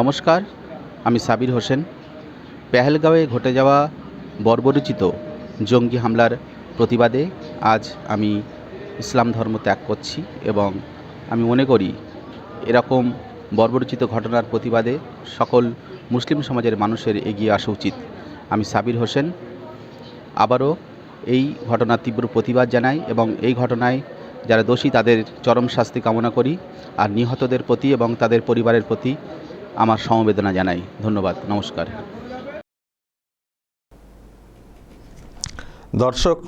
নমস্কার, আমি সাবির হোসেন। পেহেলগাঁওয়ে ঘটে যাওয়া বর্বরোচিত জঙ্গি হামলার প্রতিবাদে আজ আমি ইসলাম ধর্ম ত্যাগ করছি এবং আমি মনে করি এরকম বর্বরোচিত ঘটনার প্রতিবাদে সকল মুসলিম সমাজের মানুষের এগিয়ে আসা উচিত। আমি সাবির হোসেন। আবারও এই ঘটনার তীব্র প্রতিবাদ জানাই এবং এই ঘটনায় যারা দোষী তাদের চরম শাস্তি কামনা করি, আর নিহতদের প্রতি এবং তাদের পরিবারের প্রতি আমার সমবেদনা জানাই। ধন্যবাদ, নমস্কার। দর্শক,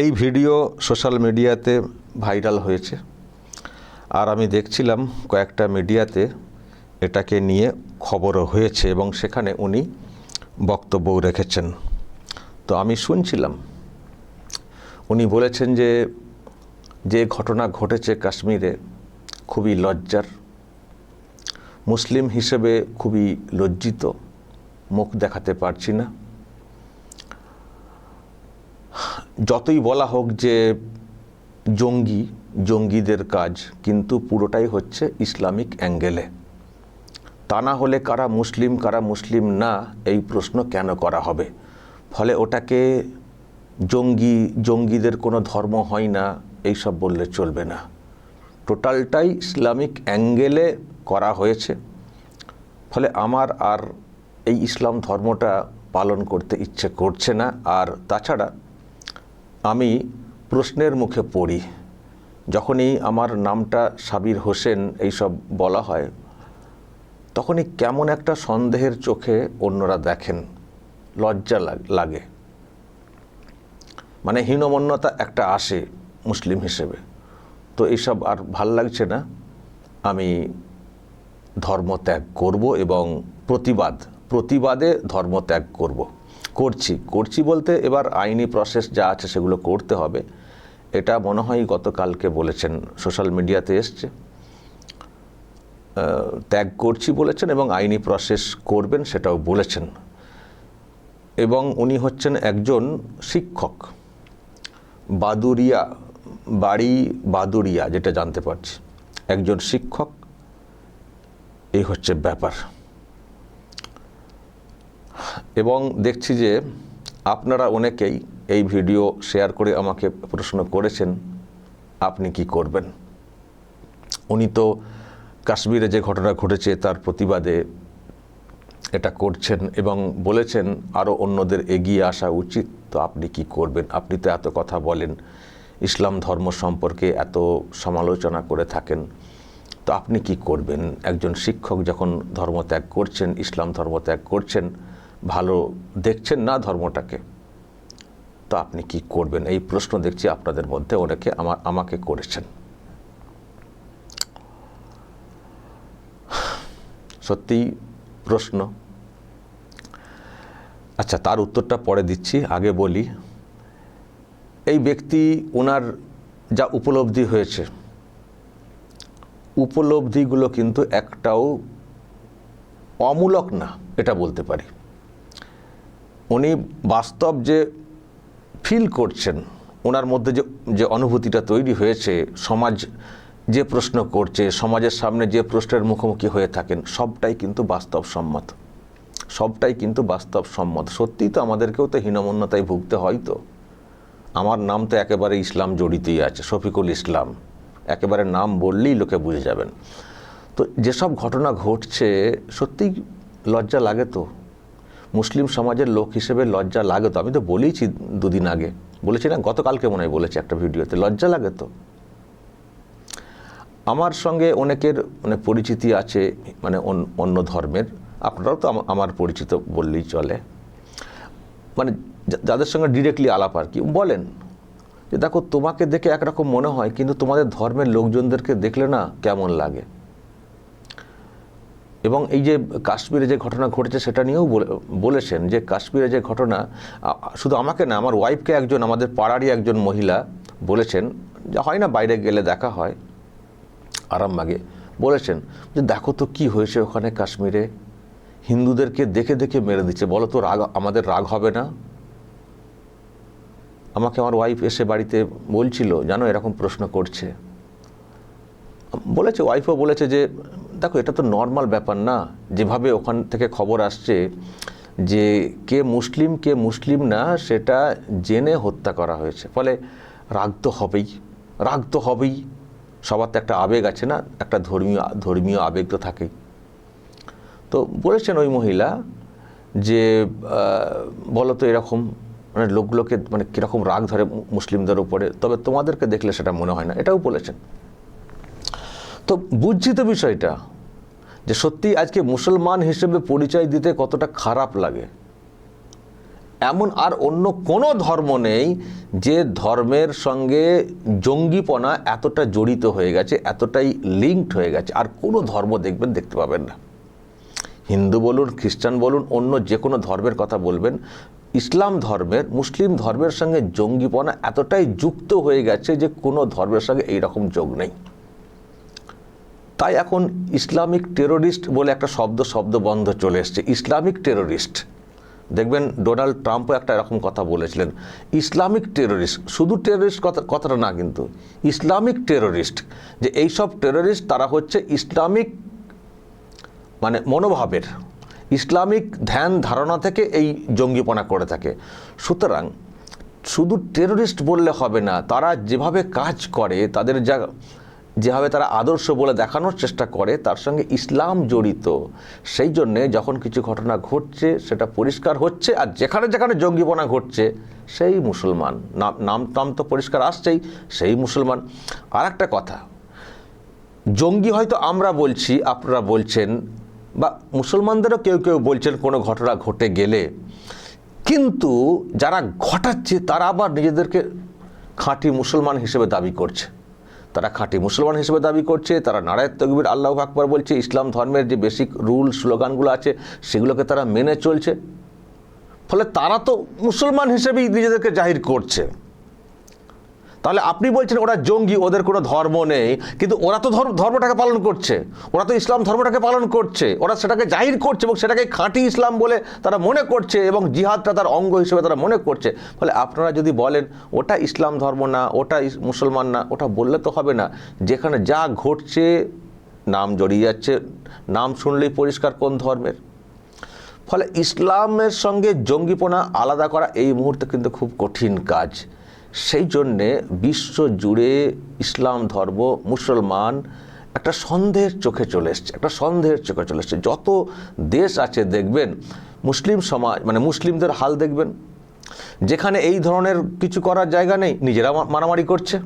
এই ভিডিও সোশ্যাল মিডিয়াতে ভাইরাল হয়েছে। আর আমি দেখছিলাম কয়েকটা মিডিয়াতে এটাকে নিয়ে খবরও হয়েছে এবং সেখানে উনি বক্তব্যও রেখেছেন। তো আমি শুনছিলাম, উনি বলেছেন যে যে ঘটনা ঘটেছে কাশ্মীরে খুবই লজ্জার মুসলিম হিসেবে খুবই লজ্জিত, মুখ দেখাতে পারছি না। যতই বলা হোক যে জঙ্গি, জঙ্গিদের কাজ, কিন্তু পুরোটাই হচ্ছে ইসলামিক অ্যাঙ্গেলে। তা না হলে কারা মুসলিম কারা মুসলিম না, এই প্রশ্ন কেন করা হবে? ফলে ওটাকে জঙ্গি, জঙ্গিদের কোনো ধর্ম হয় না, এইসব বললে চলবে না। টোটালটাই ইসলামিক অ্যাঙ্গেলে করা হয়েছে। ফলে আমার আর এই ইসলাম ধর্মটা পালন করতে ইচ্ছে করছে না। আর তাছাড়া আমি প্রশ্নের মুখে পড়ি। যখনই আমার নামটা সাবির হোসেন এইসব বলা হয়, তখনই কেমন একটা সন্দেহের চোখে অন্যরা দেখেন। লজ্জা লাগ- মানে হীনমন্যতা একটা আসে মুসলিম হিসেবে। তো এইসব আর ভালো লাগছে না। আমি ধর্ম ত্যাগ করব এবং প্রতিবাদ, প্রতিবাদে ধর্ম ত্যাগ করব। করছি করছি বলতে এবার আইনি প্রসেস যা আছে সেগুলো করতে হবে। এটা মনে হয় গতকালকে বলেছেন সোশ্যাল মিডিয়াতে এসছে। ত্যাগ করছি বলেছেন এবং আইনি প্রসেস করবেন সেটাও বলেছেন। এবং উনি হচ্ছেন একজন শিক্ষক। বাদুরিয়া, বাড়ি বাদুরিয়া, যেটা জানতে পারছি। একজন শিক্ষক এই হচ্ছে ব্যাপার। এবং দেখছি যে আপনারা অনেকেই এই ভিডিও শেয়ার করে আমাকে প্রশ্ন করেছেন, আপনি কি করবেন? উনি তো কাশ্মীরে যে ঘটনা ঘটেছে তার প্রতিবাদে এটা করছেন এবং বলেছেন আরও অন্যদের এগিয়ে আসা উচিত, তো আপনি কি করবেন? আপনি তো এত কথা বলেন, ইসলাম ধর্ম সম্পর্কে এত সমালোচনা করে থাকেন। তো আপনি কি করবেন? একজন শিক্ষক যখন ধর্ম ত্যাগ করছেন, ইসলাম ধর্ম ত্যাগ করছেন, ভালো দেখছেন না ধর্মটাকে, তো আপনি কি করবেন? এই প্রশ্ন দেখছি আপনাদের মধ্যে অনেকে আমার আমাকে করেছেন। সত্যিই প্রশ্ন। আচ্ছা তার উত্তরটা পরে দিচ্ছি, আগে বলি। এই ব্যক্তি ওনার যা উপলব্ধি হয়েছে উপলব্ধিগুলো কিন্তু একটাও অমূলক না, এটা বলতে পারি। উনি বাস্তব যে ফিল করছেন, ওনার মধ্যে যে যে অনুভূতিটা তৈরি হয়েছে, সমাজ যে প্রশ্ন করছে, সমাজের সামনে যে প্রশ্নের মুখোমুখি হয়ে থাকেন, সবটাই কিন্তু বাস্তবসম্মত। সবটাই কিন্তু বাস্তবসম্মত। সত্যিই তো আমাদেরকেও তো হীনমন্যতায় ভুগতে হয় তো। আমার নাম তো একেবারে ইসলাম জড়িতই আছে, শফিকুল ইসলাম। একেবারে নাম বললেই লোকে বুঝে যাবেন। তো যেসব ঘটনা ঘটছে, সত্যিই লজ্জা লাগে তো। মুসলিম সমাজের লোক হিসেবে লজ্জা লাগে তো। আমি তো বলেইছি দুদিন আগে। বলেছি না, গতকালকে মনে হয় বলেছি একটা ভিডিওতে। লজ্জা লাগে তো। আমার সঙ্গে অনেকের মানে পরিচিতি আছে মানে অন- অন্য ধর্মের। আপনারাও তো আমার পরিচিত বললেই চলে। মানে যাদের সঙ্গে ডিরেক্টলি আলাপ আর কি। বলেন যে দেখো, তোমাকে দেখে একরকম মনে হয়, কিন্তু তোমাদের ধর্মের লোকজনদেরকে দেখলে না কেমন লাগে? এবং এই যে কাশ্মীরে যে ঘটনা ঘটেছে, সেটা নিয়েও বলে- বলেছেন যে কাশ্মীরে যে ঘটনা শুধু আমাকে না, আমার ওয়াইফকে একজন, আমাদের পাড়ারই একজন মহিলা বলেছেন, যা হয় না বাইরে গেলে দেখা হয় আরামবাগে বলেছেন যে দেখো তো কি হয়েছে ওখানে কাশ্মীরে, হিন্দুদেরকে দেখে দেখে মেরে দিচ্ছে, বলো তো রাগ, আমাদের রাগ হবে না? আমাকে আমার ওয়াইফ এসে বাড়িতে বলছিল, জানো, এরকম প্রশ্ন করছে। বলেছে ওয়াইফও বলেছে যে, দেখো, এটা তো নর্মাল ব্যাপার না। যেভাবে ওখান থেকে খবর আসছে যে, কে মুসলিম কে মুসলিম না, সেটা জেনে হত্যা করা হয়েছে। ফলে রাগ তো হবেই, রাগ তো হবেই। সবার তো একটা আবেগ আছে না, একটা ধর্মীয় ধর্মীয় আবেগ তো থাকেই। তো বলেছেন ওই মহিলা যে বলো তো এরকম মানে লোকগুলোকে মানে কীরকম রাগ ধরে মুসলিমদের উপরে, তবে তোমাদেরকে দেখলে সেটা মনে হয় না, এটাও বলেছেন। তো বুঝছি তো বিষয়টা, যে সত্যি আজকে মুসলমান হিসেবে পরিচয় দিতে কতটা খারাপ লাগে। এমন আর অন্য কোনো ধর্ম নেই যে ধর্মের সঙ্গে জঙ্গিপনা এতটা জড়িত হয়ে গেছে, এতটাই লিঙ্কড হয়ে গেছে। আর কোনো ধর্ম দেখবেন, দেখতে পাবেন না। হিন্দু বলুন, খ্রিস্টান বলুন, অন্য যে কোনো ধর্মের কথা বলবেন ইসলাম ধর্মের, মুসলিম ধর্মের সঙ্গে জঙ্গিপনা এতটাই যুক্ত হয়ে গেছে যে কোনো ধর্মের সঙ্গে এই রকম যোগ নেই। তাই এখন ইসলামিক টেরোরিস্ট বলে একটা শব্দ শব্দ বন্ধ চলে এসছে। ইসলামিক টেরোরিস্ট, দেখবেন ডোনাল্ড ট্রাম্পও একটা এরকম কথা বলেছিলেন, ইসলামিক টেরোরিস্ট, শুধু টেরোরিস্ট কথা, কথাটা না কিন্তু, ইসলামিক টেরোরিস্ট, যে এইসব টেরোরিস্ট তারা হচ্ছে ইসলামিক মানে মনোভাবের ইসলামিক ধ্যান ধারণা থেকে এই জঙ্গিপনা করে থাকে। সুতরাং শুধু টেরোরিস্ট বললে হবে না, তারা যেভাবে কাজ করে, তাদের যা, যেভাবে তারা আদর্শ বলে দেখানোর চেষ্টা করে, তার সঙ্গে ইসলাম জড়িত। সেই জন্যে যখন কিছু ঘটনা ঘটছে, সেটা পরিষ্কার হচ্ছে, আর যেখানে যেখানে জঙ্গিপনা ঘটছে, সেই মুসলমান, নাম নাম তো পরিষ্কার আসছেই, সেই মুসলমান। আর একটা কথা, জঙ্গি হয়তো আমরা বলছি, আপনারা বলছেন বা মুসলমানদেরও কেউ কেউ বলছেন কোনো ঘটনা ঘটে গেলে। কিন্তু যারা ঘটাচ্ছে, তারা আবার নিজেদেরকে খাঁটি মুসলমান হিসেবে দাবি করছে। তারা খাঁটি মুসলমান হিসেবে দাবি করছে, তারা নারায়ণ তকবির, আল্লাহ আকবর বলছে, ইসলাম ধর্মের যে বেসিক রুল স্লোগানগুলো আছে, সেগুলোকে তারা মেনে চলছে। ফলে তারা তো মুসলমান হিসেবেই নিজেদেরকে জাহির করছে। তাহলে আপনি বলছেন ওরা জঙ্গি, ওদের কোনো ধর্ম নেই, কিন্তু ওরা তো ধর্ম, ধর্মটাকে পালন করছে। ওরা তো ইসলাম ধর্মটাকে পালন করছে। ওরা সেটাকে জাহির করছে এবং সেটাকে খাঁটি ইসলাম বলে তারা মনে করছে এবং জিহাদটা তার অঙ্গ হিসেবে তারা মনে করছে। ফলে আপনারা যদি বলেন, ওটা ইসলাম ধর্ম না, ওটা মুসলমান না, ওটা বললে তো হবে না। যেখানে যা ঘটছে, নাম জড়িয়ে যাচ্ছে, নাম শুনলেই পরিষ্কার কোন ধর্মের? ফলে ইসলামের সঙ্গে জঙ্গিপনা আলাদা করা এই মুহূর্তে কিন্তু খুব কঠিন কাজ। সেই জন্যে বিশ্ব জুড়ে ইসলাম ধর্ম মুসলমান একটা সন্দেহের চোখে চলে এসছে, একটা সন্দেহের চোখে চলে এসছে। যত দেশ আছে দেখবেন, মুসলিম সমাজ মানে মুসলিমদের হাল দেখবেন, যেখানে এই ধরনের কিছু করার জায়গা নেই, নিজেরা মারামারি করছে।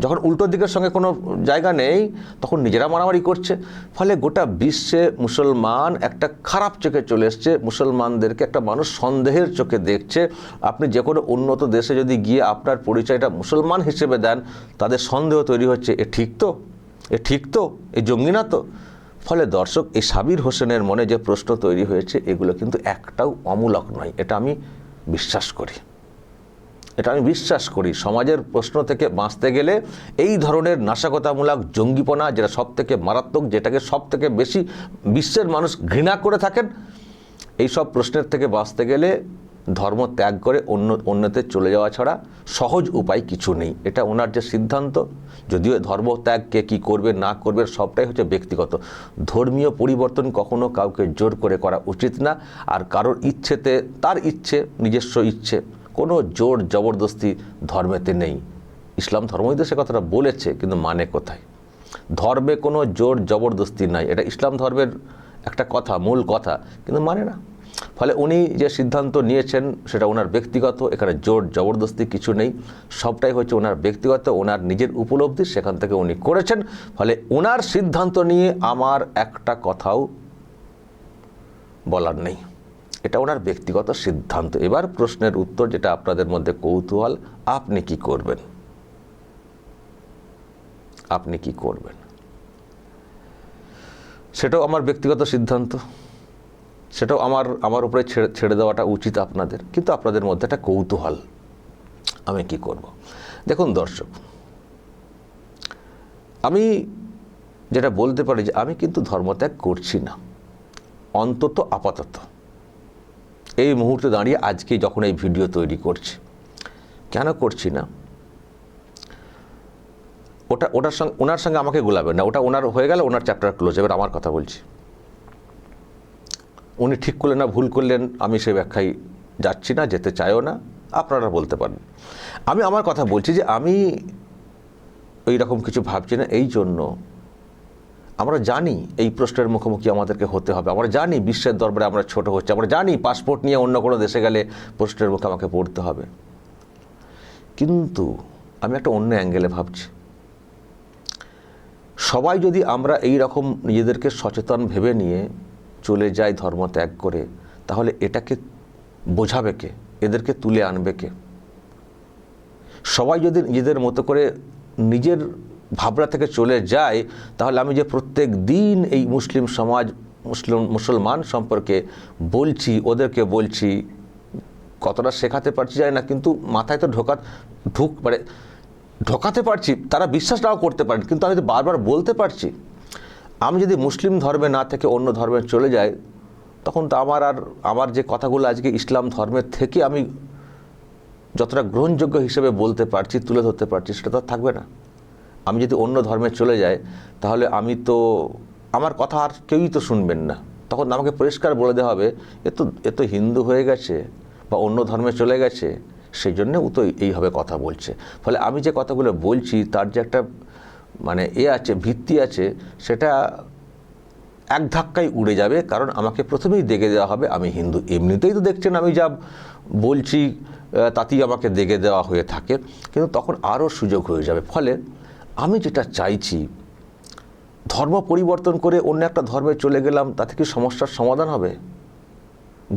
যখন উল্টো দিকের সঙ্গে কোনো জায়গা নেই, তখন নিজেরা মারামারি করছে। ফলে গোটা বিশ্বে মুসলমান একটা খারাপ চোখে চলে এসছে। মুসলমানদেরকে একটা মানুষ সন্দেহের চোখে দেখছে। আপনি যে কোনো উন্নত দেশে যদি গিয়ে আপনার পরিচয়টা মুসলমান হিসেবে দেন, তাদের সন্দেহ তৈরি হচ্ছে, এ ঠিক তো? এ ঠিক তো? এ জঙ্গি না তো? ফলে দর্শক, এই সাবির হোসেনের মনে যে প্রশ্ন তৈরি হয়েছে, এগুলো কিন্তু একটাও অমূলক নয়। এটা আমি বিশ্বাস করি। এটা আমি বিশ্বাস করি। সমাজের প্রশ্ন থেকে বাঁচতে গেলে এই ধরনের নাশকতামূলক জঙ্গিপনা যেটা সব থেকে মারাত্মক, যেটাকে সব থেকে বেশি বিশ্বের মানুষ ঘৃণা করে থাকেন এই সব প্রশ্নের থেকে বাঁচতে গেলে ধর্ম ত্যাগ করে অন্য, অন্যতে চলে যাওয়া ছাড়া সহজ উপায় কিছু নেই। এটা ওনার যে সিদ্ধান্ত, যদিও ধর্ম ত্যাগ কে কী করবে, না করবে, সবটাই হচ্ছে ব্যক্তিগত। ধর্মীয় পরিবর্তন কখনো কাউকে জোর করে করা উচিত না, আর কারোর ইচ্ছেতে তার ইচ্ছে, নিজস্ব ইচ্ছে কোনো জোর জবরদস্তি ধর্মেতে নেই। ইসলাম ধর্মই তো সে কথাটা বলেছে, কিন্তু মানে কোথায়? ধর্মে কোনো জোর জবরদস্তি নাই। এটা ইসলাম ধর্মের একটা কথা, মূল কথা, কিন্তু মানে না। ফলে উনি যে সিদ্ধান্ত নিয়েছেন, সেটা ওনার ব্যক্তিগত, এখানে জোর জবরদস্তি কিছু নেই। সবটাই হচ্ছে ওনার ব্যক্তিগত, ওনার নিজের উপলব্ধি, সেখান থেকে উনি করেছেন। ফলে ওনার সিদ্ধান্ত নিয়ে আমার একটা কথাও বলার নেই। এটা ওনার ব্যক্তিগত সিদ্ধান্ত। এবার প্রশ্নের উত্তর যেটা আপনাদের মধ্যে কৌতূহল, আপনি কি করবেন? আপনি কি করবেন? সেটাও আমার ব্যক্তিগত সিদ্ধান্ত। সেটাও আমার আমার উপরে ছেড়ে ছেড়ে দেওয়াটা উচিত আপনাদের। কিন্তু আপনাদের মধ্যে একটা কৌতূহল, আমি কি করব? দেখুন দর্শক, আমি যেটা বলতে পারি যে আমি কিন্তু ধর্মত্যাগ করছি না। অন্তত আপাতত। এই মুহূর্তে দাঁড়িয়ে আজকে যখন এই ভিডিও তৈরি করছি, কেন করছি না? ওটা, ওটার সঙ্গে, ওনার সঙ্গে আমাকে গোলাবেন না, ওটা ওনার হয়ে গেল, ওনার চ্যাপ্টার ক্লোজ এবার আমার কথা বলছি। উনি ঠিক করলেন না, ভুল করলেন, আমি সে ব্যাখ্যায় যাচ্ছি না, যেতে চাইও না, আপনারা বলতে পারেন। আমি আমার কথা বলছি যে আমি ওই রকম কিছু ভাবছি না, এই জন্য আমরা জানি এই প্রশ্নের মুখোমুখি আমাদেরকে হতে হবে। আমরা জানি বিশ্বের দরবারে আমরা ছোট হচ্ছে। আমরা জানি পাসপোর্ট নিয়ে অন্য কোনো দেশে গেলে প্রশ্নের মুখে আমাকে পড়তে হবে। কিন্তু আমি একটা অন্য অ্যাঙ্গেলে ভাবছি। সবাই যদি আমরা এই রকম নিজেদেরকে সচেতন ভেবে নিয়ে চলে যাই ধর্ম ত্যাগ করে, তাহলে এটাকে বোঝাবে কে? এদেরকে তুলে আনবে কে? সবাই যদি নিজেদের মতো করে নিজের ভাবনা থেকে চলে যায়, তাহলে আমি যে প্রত্যেক দিন এই মুসলিম সমাজ, মুসলিম, মুসলমান সম্পর্কে বলছি, ওদেরকে বলছি, কতটা শেখাতে পারছি জানি না, কিন্তু মাথায় তো ঢোকা, ঢুক মানে ঢোকাতে পারছি, তারা বিশ্বাস নাও করতে পারেন, কিন্তু আমি তো বারবার বলতে পারছি, আমি যদি মুসলিম ধর্মে না থেকে অন্য ধর্মে চলে যাই, তখন তো আমার আর, আমার যে কথাগুলো আজকে ইসলাম ধর্মের থেকে আমি যতটা গ্রহণযোগ্য হিসেবে বলতে পারছি, তুলে ধরতে পারছি, সেটা তো থাকবে না। আমি যদি অন্য ধর্মে চলে যাই, তাহলে আমি তো, আমার কথা আর কেউই তো শুনবেন না। তখন আমাকে পরিষ্কার বলে দেওয়া হবে, এ তো এ তো হিন্দু হয়ে গেছে বা অন্য ধর্মে চলে গেছে সেই জন্যে ও তো এইভাবে কথা বলছে। ফলে আমি যে কথাগুলো বলছি, তার যে একটা মানে এ আছে, ভিত্তি আছে, সেটা এক ধাক্কায় উড়ে যাবে, কারণ আমাকে প্রথমেই দেখে দেওয়া হবে, আমি হিন্দু। এমনিতেই তো দেখছেন আমি যা বলছি তাতেই আমাকে দেখে দেওয়া হয়ে থাকে। কিন্তু তখন আরও সুযোগ হয়ে যাবে। ফলে আমি যেটা চাইছি, ধর্ম পরিবর্তন করে অন্য একটা ধর্মে চলে গেলাম, তাতে কি সমস্যার সমাধান হবে?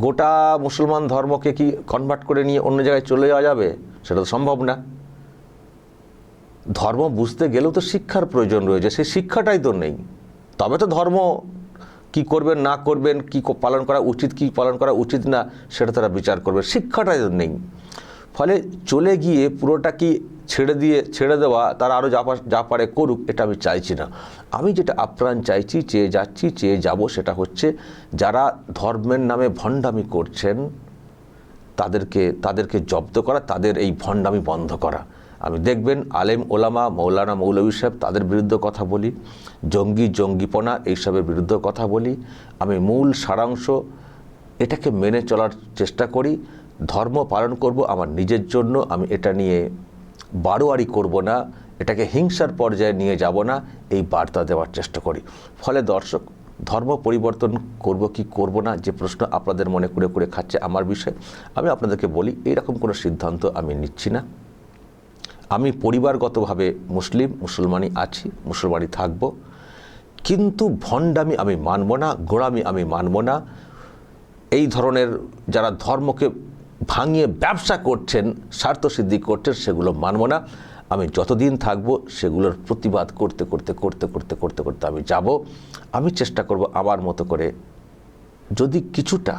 গোটা মুসলমান ধর্মকে কি কনভার্ট করে নিয়ে অন্য জায়গায় চলে যাওয়া যাবে? সেটা তো সম্ভব না। ধর্ম বুঝতে গেলেও তো শিক্ষার প্রয়োজন রয়েছে, সেই শিক্ষাটাই তো নেই। তবে তো ধর্ম কি করবেন, না করবেন কি, পালন করা উচিত, কি পালন করা উচিত না, সেটা তারা বিচার করবে। শিক্ষাটাই তো নেই। ফলে চলে গিয়ে পুরোটা কি ছেড়ে দিয়ে, ছেড়ে দেওয়া, তারা আরও যা যা পারে করুক, এটা আমি চাইছি না। আমি যেটা আপ্রাণ চাইছি, চেয়ে যাচ্ছি, চেয়ে যাব, সেটা হচ্ছে যারা ধর্মের নামে ভণ্ডামি করছেন, তাদেরকে তাদেরকে জব্দ করা, তাদের এই ভণ্ডামি বন্ধ করা। আমি দেখবেন আলেম, ওলামা, মৌলানা মৌলভী সাহেব তাদের বিরুদ্ধে কথা বলি, জঙ্গি, জঙ্গিপনা এইসবের বিরুদ্ধে কথা বলি। আমি মূল সারাংশ এটাকে মেনে চলার চেষ্টা করি। ধর্ম পালন করব, আমার নিজের জন্য, আমি এটা নিয়ে বারোয়ারি করব না, এটাকে হিংসার পর্যায়ে নিয়ে যাব না, এই বার্তা দেওয়ার চেষ্টা করি। ফলে দর্শক, ধর্ম পরিবর্তন করব কি করব না, যে প্রশ্ন আপনাদের মনে করে করে খাচ্ছে আমার বিষয়, আমি আপনাদেরকে বলি এইরকম কোনো সিদ্ধান্ত আমি নিচ্ছি না। আমি পরিবারগতভাবে মুসলিম, মুসলমানই আছি, মুসলমানই থাকব, কিন্তু ভণ্ডামি আমি মানব না, গোড়ামি আমি মানব না। এই ধরনের যারা ধর্মকে ভাঙিয়ে ব্যবসা করছেন স্বার্থসিদ্ধি করছেন, সেগুলো মানব না। আমি যতদিন থাকব সেগুলোর প্রতিবাদ করতে করতে করতে করতে করতে করতে আমি যাব। আমি চেষ্টা করব আমার মতো করে যদি কিছুটা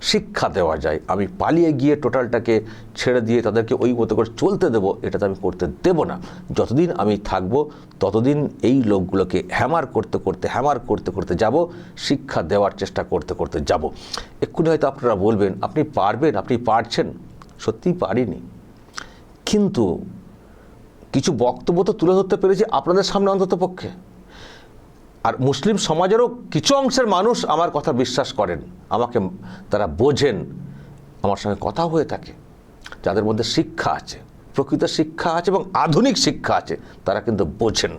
শিক্ষা দেওয়া যায়। আমি পালিয়ে গিয়ে টোটালটাকে ছেড়ে দিয়ে তাদেরকে ওই মতো করে চলতে দেবো এটা তো আমি করতে দেব না। যতদিন আমি থাকব, ততদিন এই লোকগুলোকে হ্যামার করতে করতে, হ্যামার করতে করতে যাব, শিক্ষা দেওয়ার চেষ্টা করতে করতে যাব। এক্ষুনি হয়তো আপনারা বলবেন, আপনি পারবেন, আপনি পারছেন? সত্যিই পারিনি। কিন্তু কিছু বক্তব্য তো তুলে ধরতে পেরেছি আপনাদের সামনে অন্তত পক্ষে আর মুসলিম সমাজেরও কিছু অংশের মানুষ আমার কথা বিশ্বাস করেন, আমাকে তারা বোঝেন, আমার সঙ্গে কথা হয়ে থাকে। যাদের মধ্যে শিক্ষা আছে, প্রকৃত শিক্ষা আছে এবং আধুনিক শিক্ষা আছে, তারা কিন্তু বোঝেন।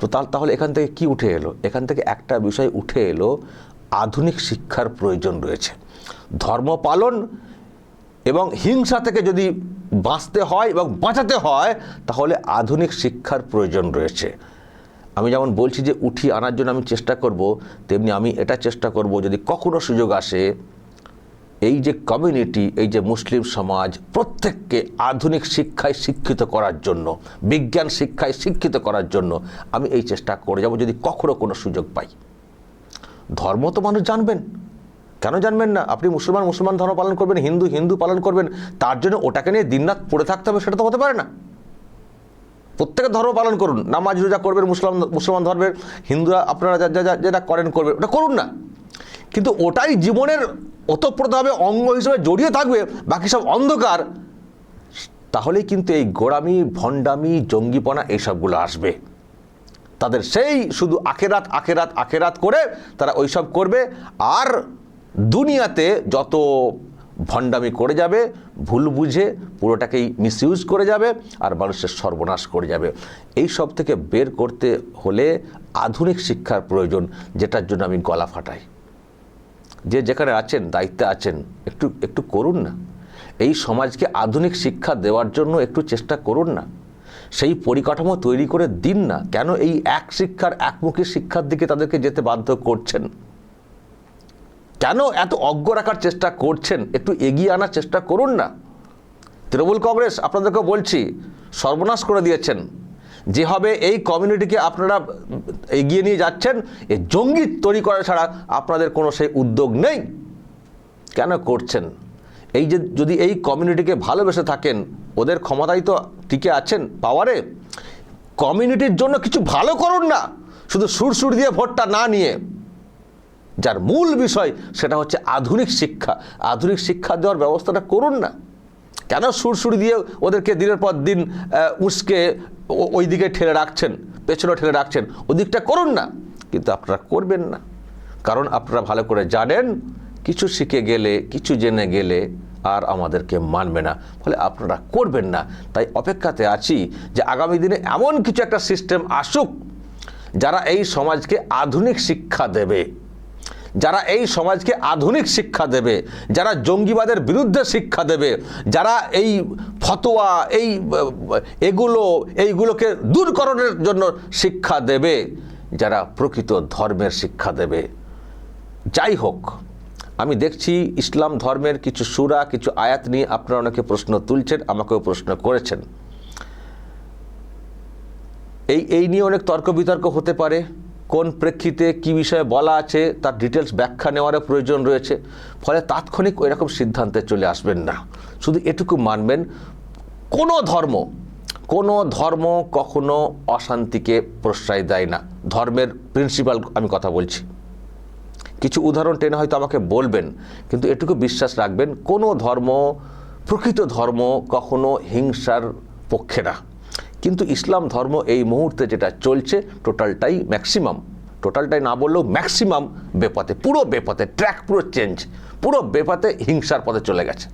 তো তা- তাহলে এখান থেকে কি উঠে এলো? এখান থেকে একটা বিষয় উঠে এলো, আধুনিক শিক্ষার প্রয়োজন রয়েছে। ধর্ম পালন এবং হিংসা থেকে যদি বাঁচতে হয় এবং বাঁচাতে হয়, তাহলে আধুনিক শিক্ষার প্রয়োজন রয়েছে। আমি যেমন বলছি যে উঠি আনার জন্য আমি চেষ্টা করব, তেমনি আমি এটা চেষ্টা করব যদি কখনো সুযোগ আসে, এই যে কমিউনিটি এই যে মুসলিম সমাজ প্রত্যেককে আধুনিক শিক্ষায় শিক্ষিত করার জন্য, বিজ্ঞান শিক্ষায় শিক্ষিত করার জন্য আমি এই চেষ্টা করে যাব যদি কখনো কোনো সুযোগ পাই। ধর্ম তো মানুষ জানবেন। কেন জানবেন না? আপনি মুসলমান মুসলমান ধর্ম পালন করবেন, হিন্দু হিন্দু পালন করবেন, তার জন্য ওটাকে নিয়ে দিনরাত পড়ে থাকতে হবে, সেটা তো হতে পারে না। প্রত্যেকে ধর্ম পালন করুন। নামাজ, রোজা করবেন, মুসলমান মুসলমান ধর্মের হিন্দুরা আপনারা যা- যা- যেটা করেন, করবেন, ওটা করুন না। কিন্তু ওটাই জীবনের ওতপ্রোতভাবে অঙ্গ হিসেবে জড়িয়ে থাকবে, বাকি সব অন্ধকার। তাহলেই কিন্তু এই গোড়ামি, ভণ্ডামি, জঙ্গিপনা এইসবগুলো আসবে। তাদের সেই শুধু আখেরাত আখেরাত আখেরাত করে তারা ওইসব করবে। আর দুনিয়াতে যত ভণ্ডামি করে যাবে, ভুল বুঝে পুরোটাকেই মিসইউজ করে যাবে আর মানুষের সর্বনাশ করে যাবে। এই সব থেকে বের করতে হলে আধুনিক শিক্ষার প্রয়োজন, যেটার জন্য আমি গলা ফাটাই। যে যেখানে আছেন, দায়িত্বে আছেন, একটু একটু করুন না। এই সমাজকে আধুনিক শিক্ষা দেওয়ার জন্য একটু চেষ্টা করুন না। সেই পরিকাঠামো তৈরি করে দিন না। কেন এই এক শিক্ষার একমুখী শিক্ষার দিকে তাদেরকে যেতে বাধ্য করছেন? কেন এত অজ্ঞ রাখার চেষ্টা করছেন? একটু এগিয়ে আনার চেষ্টা করুন না। তৃণমূল কংগ্রেস আপনাদেরকে বলছি, সর্বনাশ করে দিয়েছেন। যেভাবে এই কমিউনিটিকে আপনারা এগিয়ে নিয়ে যাচ্ছেন এই জঙ্গি তৈরি করা ছাড়া আপনাদের কোনো সেই উদ্যোগ নেই। কেন করছেন? এই যে যদি এই কমিউনিটিকে ভালোবেসে থাকেন, ওদের ক্ষমতায় তো টিকে আছেন পাওয়ারে, কমিউনিটির জন্য কিছু ভালো করুন না। শুধু সুরসুর দিয়ে ভোটটা না নিয়ে। যার মূল বিষয় সেটা হচ্ছে আধুনিক শিক্ষা। আধুনিক শিক্ষা দেওয়ার ব্যবস্থাটা করুন না। কেন সুরসুরি দিয়ে ওদেরকে দিনের পর দিন উস্কে ওই দিকে ঠেলে রাখছেন পেছনে ঠেলে রাখছেন, ওদিকটা করুন না। কিন্তু আপনারা করবেন না। কারণ আপনারা ভালো করে জানেন, কিছু শিখে গেলে, কিছু জেনে গেলে আর আমাদেরকে মানবে না। ফলে আপনারা করবেন না। তাই অপেক্ষাতে আছি যে আগামী দিনে এমন কিছু একটা সিস্টেম আসুক, যারা এই সমাজকে আধুনিক শিক্ষা দেবে। যারা এই সমাজকে আধুনিক শিক্ষা দেবে, যারা জঙ্গিবাদের বিরুদ্ধে শিক্ষা দেবে, যারা এই ফতোয়া, এই, এগুলো, এইগুলোকে দূরকরণের জন্য শিক্ষা দেবে, যারা প্রকৃত ধর্মের শিক্ষা দেবে। যাই হোক, আমি দেখছি ইসলাম ধর্মের কিছু সুরা, কিছু আয়াত নিয়ে আপনারা অনেকে প্রশ্ন তুলছেন, আমাকেও প্রশ্ন করেছেন। এই এই নিয়ে অনেক তর্ক বিতর্ক হতে পারে। কোন প্রেক্ষিতে কি বিষয়ে বলা আছে, তার ডিটেলস ব্যাখ্যা নেওয়ারও প্রয়োজন রয়েছে। ফলে তাৎক্ষণিক ওই রকম সিদ্ধান্তে চলে আসবেন না। শুধু এটুকু মানবেন, কোনো ধর্ম কোনো ধর্ম কখনো অশান্তিকে প্রশ্রয় দেয় না। ধর্মের প্রিন্সিপাল আমি কথা বলছি। কিছু উদাহরণ টেনে হয়তো আমাকে বলবেন, কিন্তু এটুকু বিশ্বাস রাখবেন, কোনো ধর্ম, প্রকৃত ধর্ম কখনো হিংসার পক্ষে না। কিন্তু ইসলাম ধর্ম এই মুহূর্তে যেটা চলছে টোটালটাই ম্যাক্সিমাম টোটালটাই না বললেও ম্যাক্সিমাম বেপথে, পুরো বেপথে ট্র্যাক পুরো চেঞ্জ পুরো বেপথে হিংসার পথে চলে গেছে।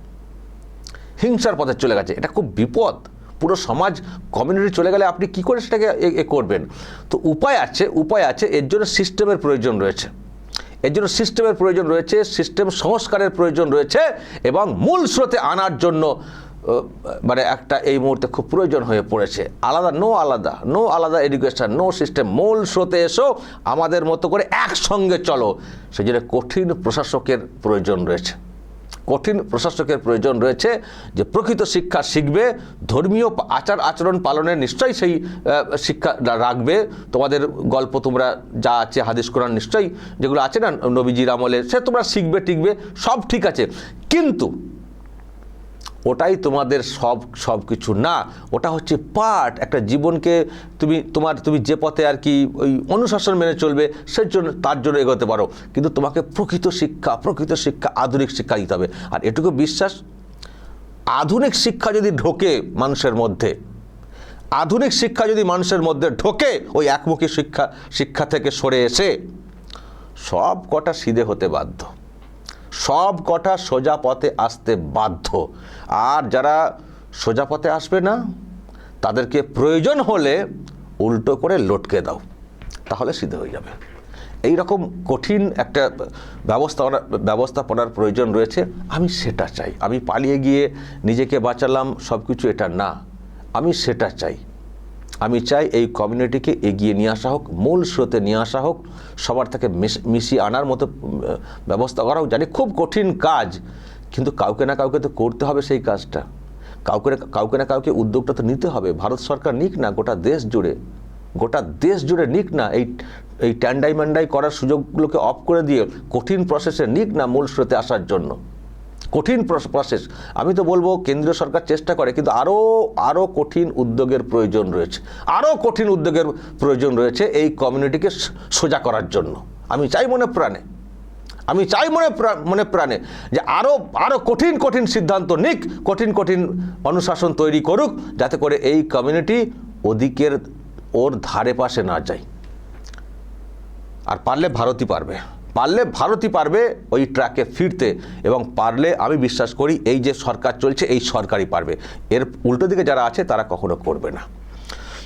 হিংসার পথে চলে গেছে। এটা খুব বিপদ। পুরো সমাজ কমিউনিটি চলে গেলে আপনি কি করে সেটাকে এ- করবেন? তো উপায় আছে উপায় আছে, এর জন্য সিস্টেমের প্রয়োজন রয়েছে। এর জন্য সিস্টেমের প্রয়োজন রয়েছে সিস্টেম সংস্কারের প্রয়োজন রয়েছে এবং মূল স্রোতে আনার জন্য মানে একটা এই মুহূর্তে খুব প্রয়োজন হয়ে পড়েছে। আলাদা নো আলাদা নো আলাদা এডুকেশন নো সিস্টেম মূল স্রোতে এসো, আমাদের মতো করে একসঙ্গে চলো। সেই জন্য কঠিন প্রশাসকের প্রয়োজন রয়েছে। কঠিন প্রশাসকের প্রয়োজন রয়েছে যে প্রকৃত শিক্ষা শিখবে, ধর্মীয় আচার আচরণ পালনের নিশ্চয়ই সেই শিক্ষা রাখবে। তোমাদের গল্প তোমরা যা আছে, হাদিস, কোরআন নিশ্চয়ই যেগুলো আছে না, নবীজির আমলে, সে তোমরা শিখবে, টিকবে, সব ঠিক আছে। কিন্তু ওটাই তোমাদের সব সব কিছু না। ওটা হচ্ছে পার্ট একটা জীবনকে তুমি, তোমার, তুমি যে পথে আর কি ওই অনুশাসন মেনে চলবে, সেই জন্য, তার জন্য এগোতে পারো। কিন্তু তোমাকে প্রকৃত শিক্ষা প্রকৃত শিক্ষা, আধুনিক শিক্ষা দিতে হবে। আর এটুকু বিশ্বাস, আধুনিক শিক্ষা যদি ঢোকে মানুষের মধ্যে, আধুনিক শিক্ষা যদি মানুষের মধ্যে ঢোকে, ওই একমুখী শিক্ষা শিক্ষা থেকে সরে এসে সব কটা সিধে হতে বাধ্য। সব কটা সোজা পথে আসতে বাধ্য। আর যারা সোজা পথে আসবে না, তাদেরকে প্রয়োজন হলে উল্টো করে লটকে দাও, তাহলে সিদ্ধ হয়ে যাবে। এই রকম কঠিন একটা ব্যবস্থাপনা ব্যবস্থাপনার প্রয়োজন রয়েছে। আমি সেটা চাই। আমি পালিয়ে গিয়ে নিজেকে বাঁচালাম সব কিছু এটা না। আমি সেটা চাই। আমি চাই এই কমিউনিটিকে এগিয়ে নিয়ে আসা হোক, মূল স্রোতে নিয়ে আসা হোক, সবার থেকে মিশ- মিশিয়ে আনার মতো ব্যবস্থা করা হোক জানি খুব কঠিন কাজ, কিন্তু কাউকে না কাউকে তো করতে হবে সেই কাজটা। কাউকে কাউকে না কাউকে উদ্যোগটা তো নিতে হবে, ভারত সরকার নিক না, গোটা দেশ জুড়ে। গোটা দেশ জুড়ে নিক না, এই এই ট্যান্ডাই ম্যান্ডাই করার সুযোগগুলোকে অফ করে দিয়ে কঠিন প্রসেসে নিক না মূল স্রোতে আসার জন্য। কঠিন প্রসেস আমি তো বলব, কেন্দ্রীয় সরকার চেষ্টা করে, কিন্তু আরও আরও কঠিন উদ্যোগের প্রয়োজন রয়েছে। আরও কঠিন উদ্যোগের প্রয়োজন রয়েছে এই কমিউনিটিকে সোজা করার জন্য। আমি চাই মনে প্রাণে। আমি চাই মনে মনে প্রাণে যে আরও আরও কঠিন কঠিন সিদ্ধান্ত নিক, কঠিন কঠিন অনুশাসন তৈরি করুক, যাতে করে এই কমিউনিটি ওদিকের ওর ধারে পাশে না যায়। আর পারলে ভারতই পারবে। পারলে ভারতই পারবে ওই ট্র্যাকে ফিরতে এবং পারলে আমি বিশ্বাস করি এই যে সরকার চলছে, এই সরকারই পারবে। এর উল্টো দিকে যারা আছে, তারা কখনো করবে না।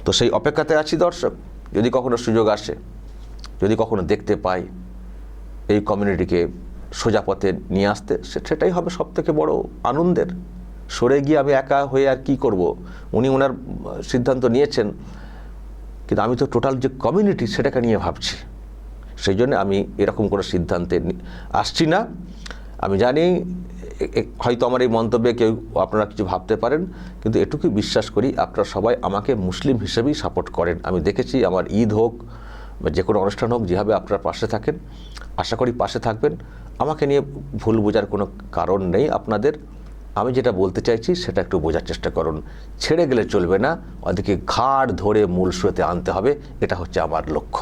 তো সেই অপেক্ষাতে আছি দর্শক, যদি কখনো সুযোগ আসে, যদি কখনো দেখতে পাই এই কমিউনিটিকে সোজা পথে নিয়ে আসতে সেটাই হবে সব থেকে বড় আনন্দের। সরে গিয়ে আমি একা হয়ে আর কি করব? উনি ওনার সিদ্ধান্ত নিয়েছেন, কিন্তু আমি তো টোটাল যে কমিউনিটি সেটাকে নিয়ে ভাবছি। সেই জন্য আমি এরকম কোনো সিদ্ধান্তে আসছি না। আমি জানি হয়তো আমার এই মন্তব্যে কেউ আপনারা কিছু ভাবতে পারেন, কিন্তু এটুকুই বিশ্বাস করি আপনারা সবাই আমাকে মুসলিম হিসেবেই সাপোর্ট করেন। আমি দেখেছি আমার ঈদ হোক বা যে কোনো অনুষ্ঠান হোক, যেভাবে আপনারা পাশে থাকেন, আশা করি পাশে থাকবেন। আমাকে নিয়ে ভুল বোঝার কোনো কারণ নেই আপনাদের। আমি যেটা বলতে চাইছি সেটা একটু বোঝার চেষ্টা করুন। ছেড়ে গেলে চলবে না ওদেরকে ঘাড় ধরে মূল স্রোতে আনতে হবে, এটা হচ্ছে আমার লক্ষ্য।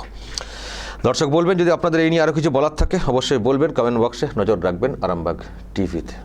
দর্শক, বলবেন যদি আপনাদের এই নিয়ে আরও কিছু বলার থাকে, অবশ্যই বলবেন কমেন্ট বক্সে নজর রাখবেন আরামবাগ টিভিতে।